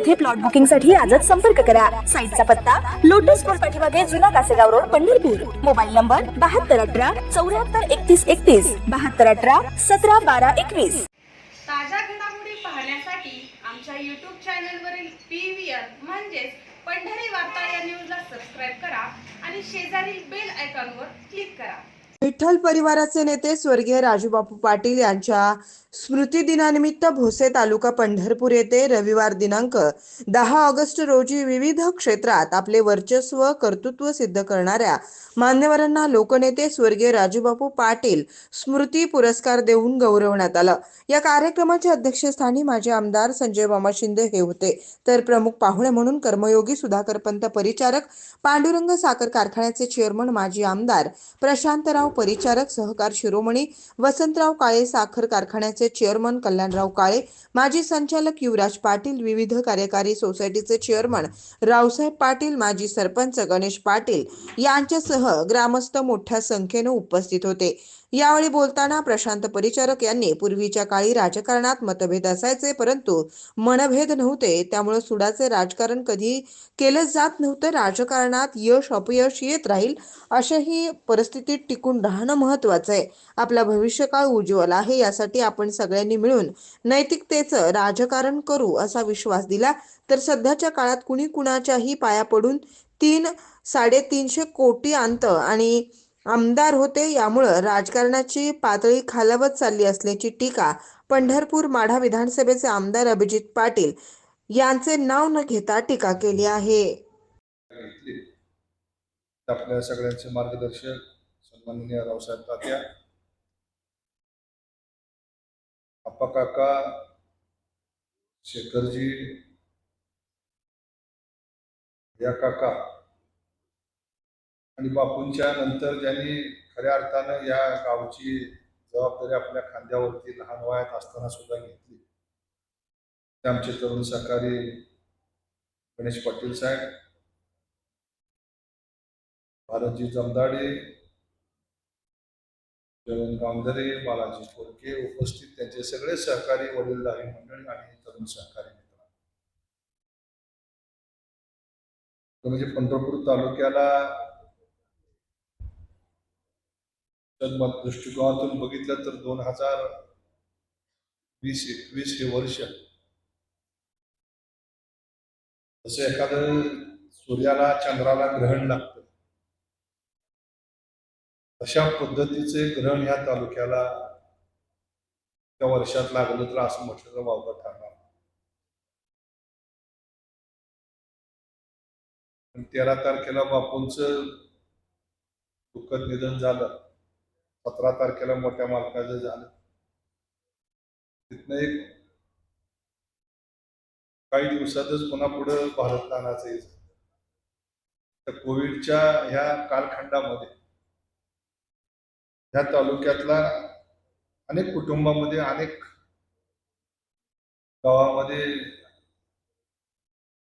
येथे प्लॉट बुकिंगसाठी आजच संपर्क करा. साईटचा पत्ता लोटस स्कूल पाठीमागे जुना Kasegaon road Pandharpur. Mobile number बहात्तर अठरा चौऱ्याहत्तर एकतीस एकतीस बहात्तर अठरा सतरा बारा एकवीस. ताज्या घडामोडी पाहण्यासाठी आमच्या यूट्यूब चॅनलवरील पी व्ही आर म्हणजेच पंढरी वार्ता या न्यूजला सबस्क्राईब करा आणि शेजारील बेल आयकॉनवर क्लिक करा. विठ्ठल परिवाराचे नेते स्वर्गीय राजूबापू पाटील यांच्या स्मृती दिनानिमित्त भोसे तालुका पंढरपूर येथे रविवार दिनांक दहा ऑगस्ट रोजी विविध क्षेत्रात आपले वर्चस्व कर्तृत्व सिद्ध करणाऱ्या मान्यवरांना लोकनेते स्वर्गीय राजूबापू पाटील स्मृती पुरस्कार देऊन गौरवण्यात आलं. या कार्यक्रमाच्या अध्यक्षस्थानी माजी आमदार संजय मामा शिंदे हे होते. तर प्रमुख पाहुणे म्हणून कर्मयोगी सुधाकर पंत परिचारक पांडुरंग साखर कारखान्याचे चेअरमन माजी आमदार प्रशांतराव परिचारक सहकार शिरोमणी वसंतराव काळे साखर कारखान्याचे चेअरमन कल्याणराव काळे माजी संचालक युवराज पाटील विविध कार्यकारी सोसायटीचे चेअरमन रावसाहेब पाटील माजी सरपंच गणेश पाटील यांच्यासह ग्रामस्थ मोठ्या संख्येने उपस्थित होते. यावेळी बोलताना प्रशांत परिचारक यांनी पूर्वीच्या काळी राजकारणात मतभेद असायचे परंतु मनभेद नव्हते. त्यामुळे सुडाचे राजकारण कधी केलं जात नव्हतं. राजकारणात यश अपयश येत राहील अशाही परिस्थितीत टिकून राहणं महत्वाचं आहे. आपला भविष्यकाळ उज्ज्वल आहे यासाठी आपण सगळ्यांनी मिळून नैतिकतेचं राजकारण करू असा विश्वास दिला. तर सध्याच्या काळात कुणी कुणाच्याही पाया पडून तीन साडेतीनशे कोटी अंत आणि आमदार होते यामुळं राजकारणाची पातळी खालावत चालली असल्याची टीका पंढरपूर माढा विधानसभेचे आमदार अभिजित पाटील यांचे नाव न घेता टीका केली आहे. आपल्या सगळ्यांचे मार्गदर्शक सन्माननीय रावसाहेब तात्या आप्पा काका शेखरजी या काका आणि बापूंच्या नंतर ज्यांनी खऱ्या अर्थानं या गावची जबाबदारी आपल्या खांद्यावरती लहान वयात असताना सुद्धा घेतली. ते आमचे तरुण सहकारी गणेश पाटील साहेब भारतजी जमदाडे जयवंत गांधरे बालाजी कोरके उपस्थित त्यांचे सगळे सहकारी वडीलधारी मंडळी आणि तरुण सहकारी मित्र. म्हणजे पंढरपूर तालुक्याला तर दृष्टिकोनातून बघितलं तर दोन हजार वीस एकवीस हे वर्ष. जसं एखादं सूर्याला चंद्राला ग्रहण लागतं. अशा पद्धतीचे ग्रहण ह्या तालुक्याला त्या वर्षात लागलं तर असं म्हटलं तर वावगं ठरणार. तेरा तारखेला बापूंच दुःखद निधन झालं. सतरा तारखेला मोठ्या मालकाचं झालं. तिथनं एक काही दिवसातच पुन्हा पुढं भारतदानाचं हे तर कोविडच्या ह्या कालखंडामध्ये ह्या तालुक्यातला अनेक कुटुंबामध्ये अनेक गावामध्ये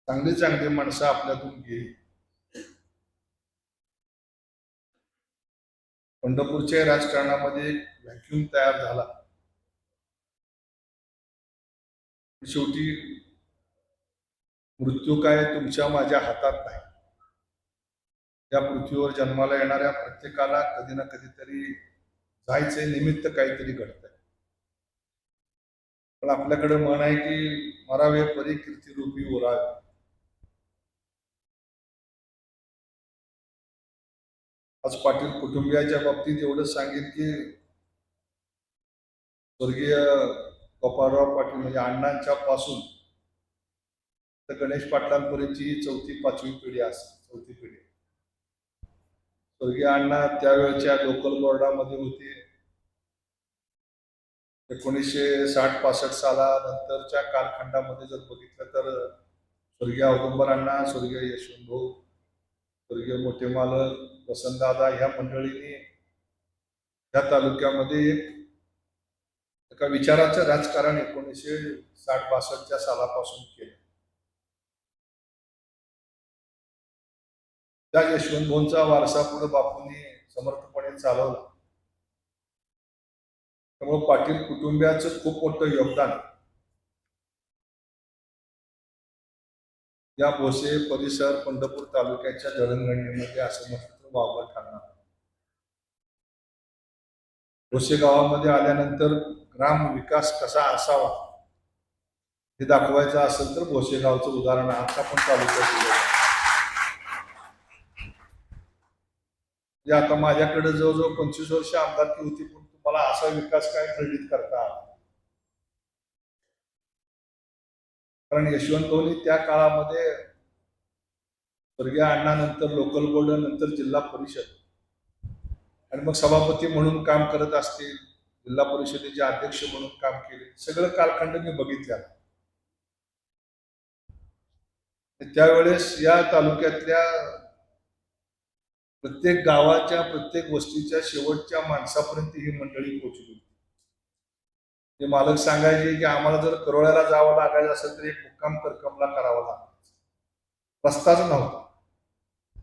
चांगली चांगली माणसं आपल्यातून गेली. पंढरपूरच्या राजकारणामध्ये एक व्हॅक्युम तयार झाला. शेवटी मृत्यू काय तुमच्या माझ्या हातात नाही. या पृथ्वीवर जन्माला येणाऱ्या प्रत्येकाला कधी ना कधीतरी जायचे निमित्त काहीतरी घडतंय. पण आपल्याकडे म्हण आहे की मरावे परी कीर्तिरूपी उरावे. आज पाटील कुटुंबियाच्या बाबतीत एवढं सांगेल की स्वर्गीय गोपाळराव पाटील म्हणजे अण्णांच्या पासून तर गणेश पाटलांपर्यंतची ही चौथी पाचवी पिढी असेल चौथी पिढी. स्वर्गीय अण्णा त्यावेळच्या लोकल बोर्डामध्ये होते. एकोणीसशे साठ पासष्ट सालानंतरच्या कालखंडामध्ये जर बघितलं तर स्वर्गीय औदुंबर अण्णा स्वर्गीय यशवंत भाऊ स्वर्गीय मोठे मालक वसंतदादा ह्या मंडळीने या तालुक्यामध्ये एक एका विचाराचं राजकारण एकोणीसशे साठ बासष्टच्या सालापासून केलं. त्या यशवंत वारसा पुढे बापूंनी समर्थपणे चालवला. त्यामुळे पाटील कुटुंबियाचं खूप मोठं योगदान या भोसे परिसर पंढरपूर तालुक्याच्या जडणघडणीमध्ये असं म्हटलं तर वावर ठरणार गावामध्ये आल्यानंतर ग्राम विकास कसा असावा हे दाखवायचं असेल तर भोसेगावचं उदाहरण आता पण तालुक्यात दिलं म्हणजे आता माझ्याकडे जवळजवळ पंचवीस वर्ष आमदारकी होती पण तुम्हाला असा विकास काय खंडित करता? कारण यशवंत त्या काळामध्ये स्वर्गीय अण्णानंतर लोकल बोर्ड नंतर जिल्हा परिषद. आणि मग सभापती म्हणून काम करत असतील जिल्हा परिषदेचे अध्यक्ष म्हणून काम केले सगळं कालखंड मी बघितल्या त्यावेळेस या तालुक्यातल्या प्रत्येक गावाच्या प्रत्येक वस्तीच्या शेवटच्या माणसापर्यंत ही मंडळी पोहोचली होती. ते मालक सांगायचे की आम्हाला जर करोळ्याला जावं लागायचं असेल तर एक मुक्काम करकमला करावा लागायचा. रस्ताच नव्हता.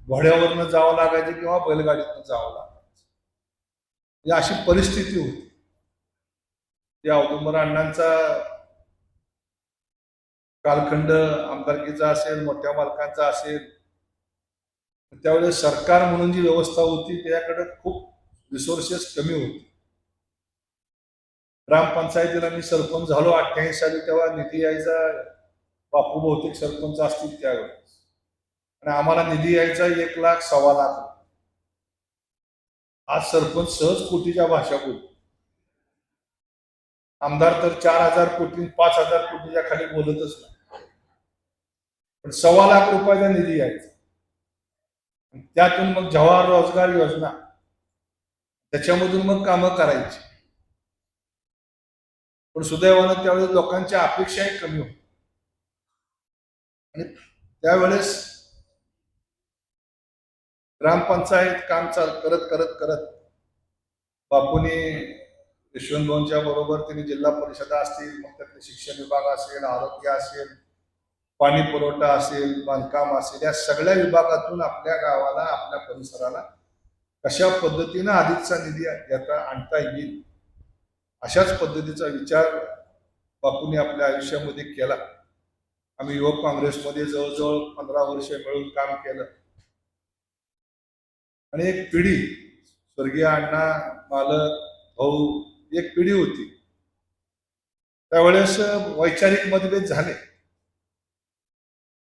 घोड्यावरनं जावं लागायचं किंवा बैलगाडीतनं जावं लागायचं. म्हणजे अशी परिस्थिती होती. त्या औदुंबर अण्णांचा कालखंड आमदारकीचा असेल मोठ्या मालकांचा असेल त्यावेळेस सरकार म्हणून जी व्यवस्था होती त्याकडे खूप रिसोर्सेस कमी होते. ग्रामपंचायतीला मी सरपंच झालो अठ्ठ्याऐंशी साली तेव्हा निधी यायचा बापू बहुतेक सरपंच असतील त्यावेळेस आणि आम्हाला निधी यायचा एक लाख सव्वा लाख. आज सरपंच सहज कोटीच्या भाषा बोलतो. आमदार तर चार हजार कोटी पाच हजार कोटीच्या खाली बोलतच नाही. पण सव्वा लाख रुपयाचा निधी यायचा. त्यातून मग जवाहर रोजगार योजना. त्याच्यामधून मग कामं करायची. पण सुदैवानं त्यावेळेस लोकांच्या अपेक्षाही कमी होत्या. आणि त्यावेळेस ग्रामपंचायत काम चाल करत करत करत बापूने यशवंत बरोबर त्यांनी जिल्हा परिषदा असतील मग त्यातले शिक्षण विभाग असेल आरोग्य असेल पाणी पुरवठा असेल बांधकाम असेल या सगळ्या विभागातून आपल्या गावाला आपल्या परिसराला कशा पद्धतीनं आधीचा निधी याचा आणता येईल अशाच पद्धतीचा विचार बापूंनी आपल्या आयुष्यामध्ये केला. आम्ही युवक काँग्रेसमध्ये जवळजवळ पंधरा वर्ष मिळून काम केलं. आणि एक पिढी स्वर्गीय अण्णा मालक भाऊ एक पिढी होती. त्यावेळेस वैचारिक मतभेद झाले.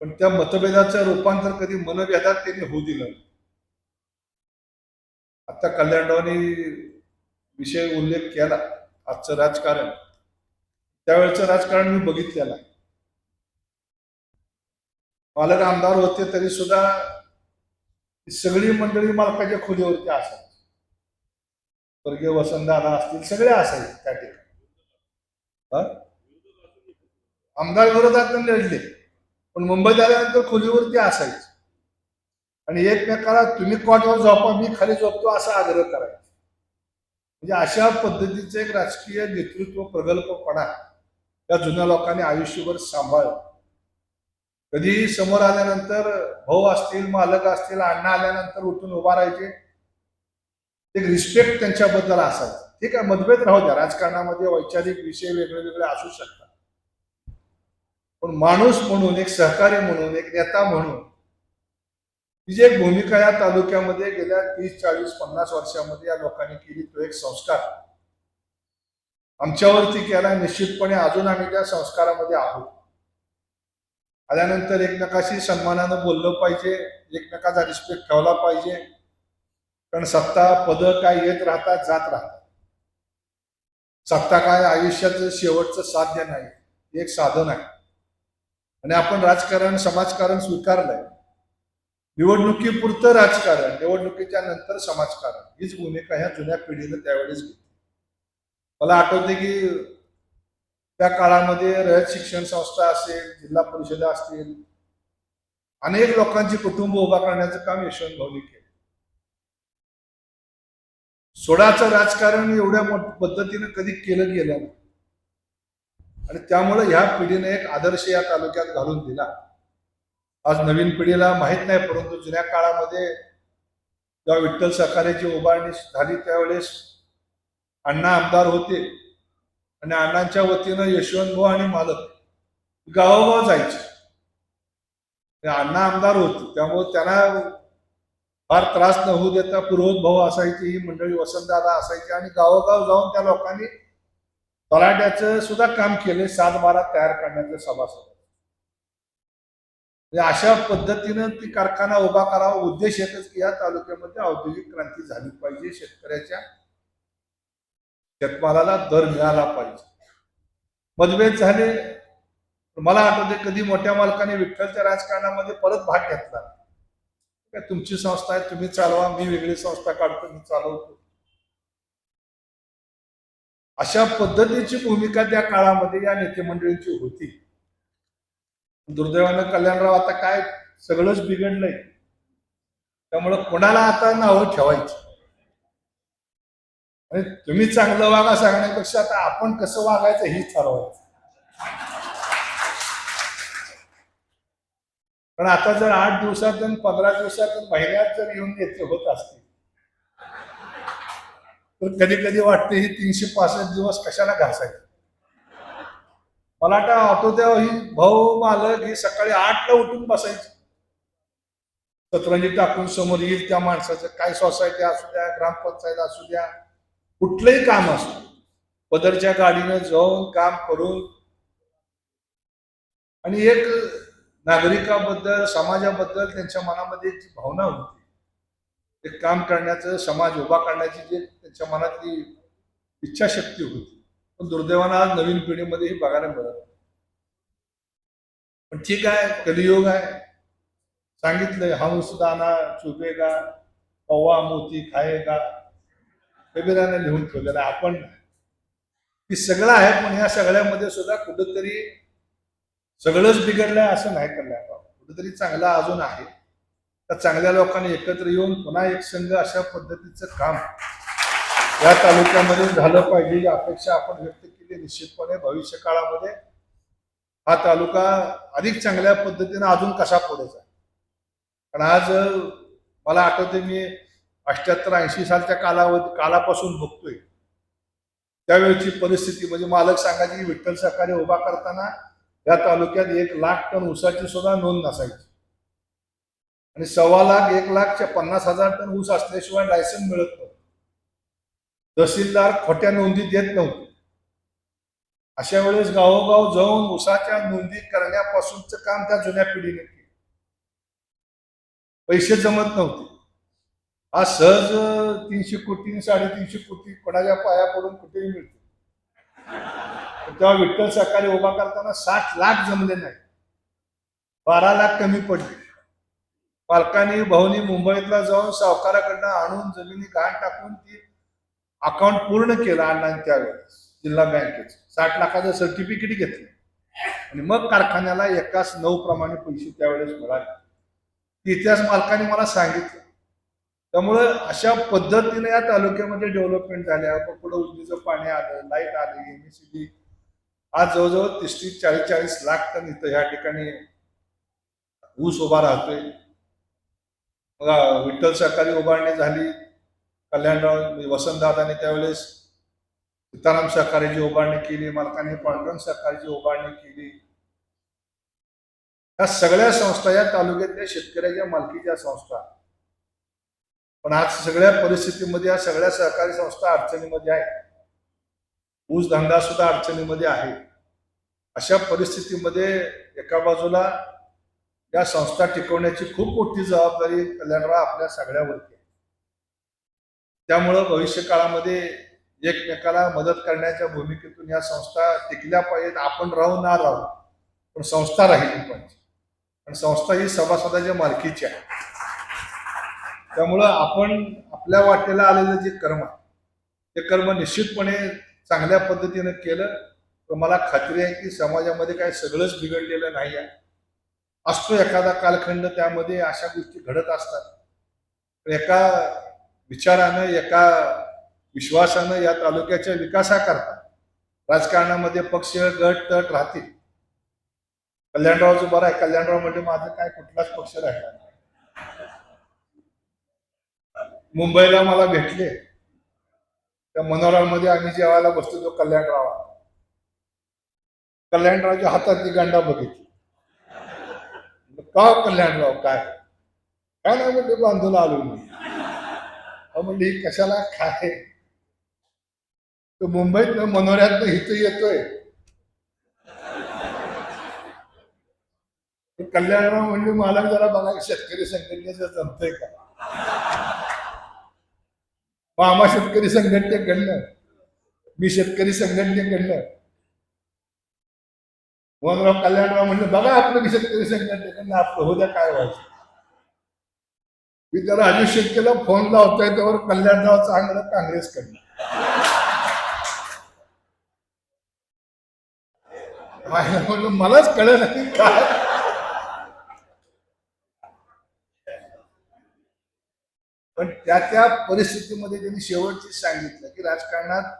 पण त्या मतभेदाचं रूपांतर कधी मनभेदात त्यांनी होऊ दिलं आता कल्याणरावांनी विषय उल्लेख केला आजचं राजकारण. त्यावेळेचं राजकारण मी बघितलेलं आहे. मालक आमदार होते तरी सुद्धा सगळी मंडळी मालकाच्या खोलीवरती असायची. स्वर्गीय वसंतदादा असतील सगळे असायचे त्या ठिकाणी. आमदार विरोधात लढले. पण मुंबईत आल्यानंतर खोलीवरती असायचे. आणि एकमेकाला तुम्ही कॉटवर झोपा मी खाली झोपतो असा आग्रह करायचा. म्हणजे अशा पद्धतीचं एक राजकीय नेतृत्व प्रगल्भपणा त्या जुन्या लोकांनी आयुष्यभर सांभाळलं. कधी समोर आल्यानंतर भाऊ असतील मालक असतील अण्णा आल्यानंतर उठून उभा राहायचे. एक रिस्पेक्ट त्यांच्याबद्दल असायचा ठीक आहे मतभेद राहू द्या. राजकारणामध्ये वैचारिक विषय वेगळे वेगळे असू शकतात. पण माणूस म्हणून एक सहकारी म्हणून एक नेता म्हणून ही जी एक भूमिका या तालुक्यामध्ये गेल्या तीस चाळीस पन्नास वर्षामध्ये या लोकांनी केली तो एक संस्कार. आमच्यावरती केला निश्चितपणे अजून आम्ही त्या संस्कारामध्ये आहोत. आल्यानंतर एकमेकाशी सन्मानानं बोललं पाहिजे एकमेकाचा रिस्पेक्ट ठेवला पाहिजे. कारण सत्ता पद काय येत राहतात जात राहतात. सत्ता काय आयुष्याचं शेवटचं साध्य नाही एक साधन आहे. आणि आपण राजकारण समाजकारण स्वीकारलंय. निवडणुकीपुरतं राजकारण निवडणुकीच्या नंतर समाजकारण. हीच भूमिका ह्या जुन्या पिढीनं त्यावेळेस घेतली. मला आठवते की त्या काळामध्ये रयत शिक्षण संस्था असेल जिल्हा परिषदा असतील अनेक लोकांची कुटुंब उभा करण्याचं काम यशवंत भाऊनी केलं. सोडाचं राजकारण एवढ्या पद्धतीनं कधी केलं गेलं नाही. आणि त्यामुळे ह्या पिढीने एक आदर्श या तालुक्यात घालून दिला. आज नवीन पिढीला माहीत नाही परंतु जुन्या काळामध्ये जेव्हा विठ्ठल सहकार्याची उभारणी झाली त्यावेळेस अण्णा आमदार होते. आणि अण्णांच्या वतीनं यशवंत भाऊ आणि मालक गावोगाव जायचे. अण्णा आमदार होते त्यामुळे त्यांना फार त्रास न होऊ देता पुरोहित भाऊ असायची ही मंडळी वसंतदादा असायची आणि गावोगाव जाऊन त्या लोकांनी तलाट्याचं सुद्धा काम केले सात बारा तयार करण्याचं सभासद. म्हणजे अशा पद्धतीनं ती कारखाना उभा करावा उद्देश येतच की या तालुक्यामध्ये औद्योगिक क्रांती झाली पाहिजे शेतकऱ्याच्या शेतमालाला दर मिळाला पाहिजे. मतभेद झाले मला आठवते कधी मोठ्या मालकाने विठ्ठलच्या राजकारणामध्ये परत भाग घेतला. काय तुमची संस्था आहे तुम्ही चालवा मी वेगळी संस्था काढतो मी चालवतो. अशा पद्धतीची भूमिका त्या काळामध्ये या नेते मंडळींची होती. दुर्दैवानं कल्याणराव आता काय सगळंच बिघडलंय. त्यामुळं कोणाला आता नावं ठेवायची? आणि तुम्ही चांगलं वागा सांगण्यापेक्षा आता आपण कसं वागायचं हे ठरवायचं. पण आता जर आठ दिवसात पंधरा दिवसात महिन्यात जर येऊन येते होत असतील तर कधी कधी वाटते ही तीनशे पासष्ट दिवस कशाला घासायचे? मला वाटतं ऑटो तेव्हा ही भाऊ मालक ही सकाळी आठला उठून बसायची. सतरंजी टाकून समोर येईल त्या माणसाचं काय सोसायटी असू द्या ग्रामपंचायत असू द्या कुठलंही काम असतं पदरच्या गाडीनं जाऊन काम करून आणि एक नागरिकाबद्दल समाजाबद्दल त्यांच्या मनामध्ये जी भावना होती ते काम करण्याचं समाज उभा करण्याची जी त्यांच्या मनातली इच्छाशक्ती होती. पण दुर्दैवानं आज नवीन पिढीमध्ये ही बघायला मिळत नाही. पण ठीक आहे कलियोग आहे. सांगितलंय हंस दाना चुबेगा पवा मोती खाएगा. कबीराने लिहून ठेवलेलं आहे. आपण की सगळं आहे पण ह्या सगळ्यामध्ये सुद्धा कुठंतरी सगळंच बिघडलंय असं नाही कल्याण कुठंतरी चांगलं अजून आहे. त्या चांगल्या लोकांनी एकत्र येऊन पुन्हा एक संघ अशा पद्धतीचं काम या तालुक्यामध्ये झालं पाहिजे ही अपेक्षा आपण व्यक्त केली. निश्चितपणे भविष्य काळामध्ये हा तालुका अधिक चांगल्या पद्धतीनं अजून कसा पुढे जाईल? कारण आज मला आठवते मी अठ्याहत्तर ऐंशी सालच्या कालावधी कालापासून बघतोय. त्यावेळची परिस्थिती म्हणजे मालक सांगायची की विठ्ठल सहकारी उभा करताना या तालुक्यात एक लाख टन ऊसाची सुद्धा नोंद नसायची. आणि सव्वा लाख एक लाखच्या पन्नास हजार टन ऊस असल्याशिवाय लायसन मिळत नव्हतं. तहसीलदार खोट्या नोंदी देत नव्हते. अशा वेळेस गावोगाव जाऊन ऊसाच्या नोंदी करण्यापासूनचं काम त्या जुन्या पिढीने केलं. पैसे जमत नव्हते. हा सहज तीनशे कोटी साडेतीनशे कोटी कोणाच्या पाया पडून कुठेही मिळतो. तेव्हा विठ्ठल सहकारी उभा करताना साठ लाख जमले नाही. बारा लाख कमी पडले. पालकांनी भाऊनी मुंबईतला जाऊन सावकाराकडनं आणून जमिनी घाण टाकून ती अकाउंट पूर्ण केलं अण्णांनी त्यावेळेस जिल्हा बँकेचं. साठ लाखाचं सर्टिफिकेट घेतलं. आणि मग कारखान्याला एकाच नऊ प्रमाणे पैसे त्यावेळेस मिळाले. इतिहास मालकाने मला सांगितलं. त्यामुळं अशा पद्धतीने या तालुक्यामध्ये डेव्हलपमेंट झाल्या पुढे उजनीचं पाणी आलं लाइट आली एमएससीबी आज जवळजवळ तीस तीस चाळीस चाळीस लाख टन इथं ह्या ठिकाणी ऊस उभा राहतोय. बघा विठ्ठल सहकारी उभारणी झाली. कल्याणराव वसंतदादाने त्यावेळेस सीताराम सहकारीची उभारणी केली मालकाने पांडुरंग सहकारीची उभारणी केली. या सगळ्या संस्था या तालुक्यातल्या शेतकऱ्याच्या मालकीच्या संस्था. पण आज सगळ्या परिस्थितीमध्ये या सगळ्या सहकारी संस्था अडचणीमध्ये आहेत. ऊस धंदा सुद्धा अडचणीमध्ये आहे. अशा परिस्थितीमध्ये एका बाजूला या संस्था टिकवण्याची खूप मोठी जबाबदारी कल्याणराव आपल्या सगळ्यावरती आहे. त्यामुळं भविष्य काळामध्ये एकमेकाला मदत करण्याच्या भूमिकेतून या संस्था टिकल्या पाहिजेत. आपण राहू ना राहू पण संस्था राहिली पाहिजे. आणि संस्था ही सभासदाच्या मालकीची आहे. त्यामुळं आपण आपल्या वाटेला आलेलं जे कर्म आहे ते कर्म निश्चितपणे चांगल्या पद्धतीनं केलं. तर मला खात्री आहे की समाजामध्ये काय सगळंच बिघडलेलं नाही आहे. असतो एखादा कालखंड त्यामध्ये अशा गोष्टी घडत असतात. पण एका विचारानं एका विश्वासानं या तालुक्याच्या विकासाकरता राजकारणामध्ये पक्ष गट तट राहतील. कल्याणरावचं बरं आहे. कल्याणराव म्हणजे माझं काय कुठलाच पक्ष राहिला नाही. मुंबईला मला भेटले. त्या मनोरामध्ये आम्ही जेवायला बसतो तो कल्याणराव कल्याणरावच्या हातातली गांडा बघितली. का हो कल्याणराव काय? काय नाही म्हणजे बांधून आलो मी. म्हणजे कशाला काय? तो मुंबईत मनोऱ्यात इथं येतोय. कल्याणराव म्हणजे मला जरा बघा शेतकरी संघटनेचं जमतंय का? मामा शेतकरी संघटनेकडनं मी शेतकरी संघटनेकडनं मोहनराव कल्याणराव म्हणलं बघा आपलं शेतकरी संघटनेकडनं आपलं होत्या काय व्हायचं. मी त्याला अजित शेतकरीला फोन लावतोय त्यावर कल्याणराव चांगलं काँग्रेसकडनं. मला म्हणलं मलाच कळलं नाही काय पण त्या त्या परिस्थितीमध्ये त्यांनी शेवटची सांगितलं की राजकारणात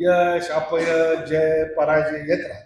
यश अपयश जय पराजय येत राहतात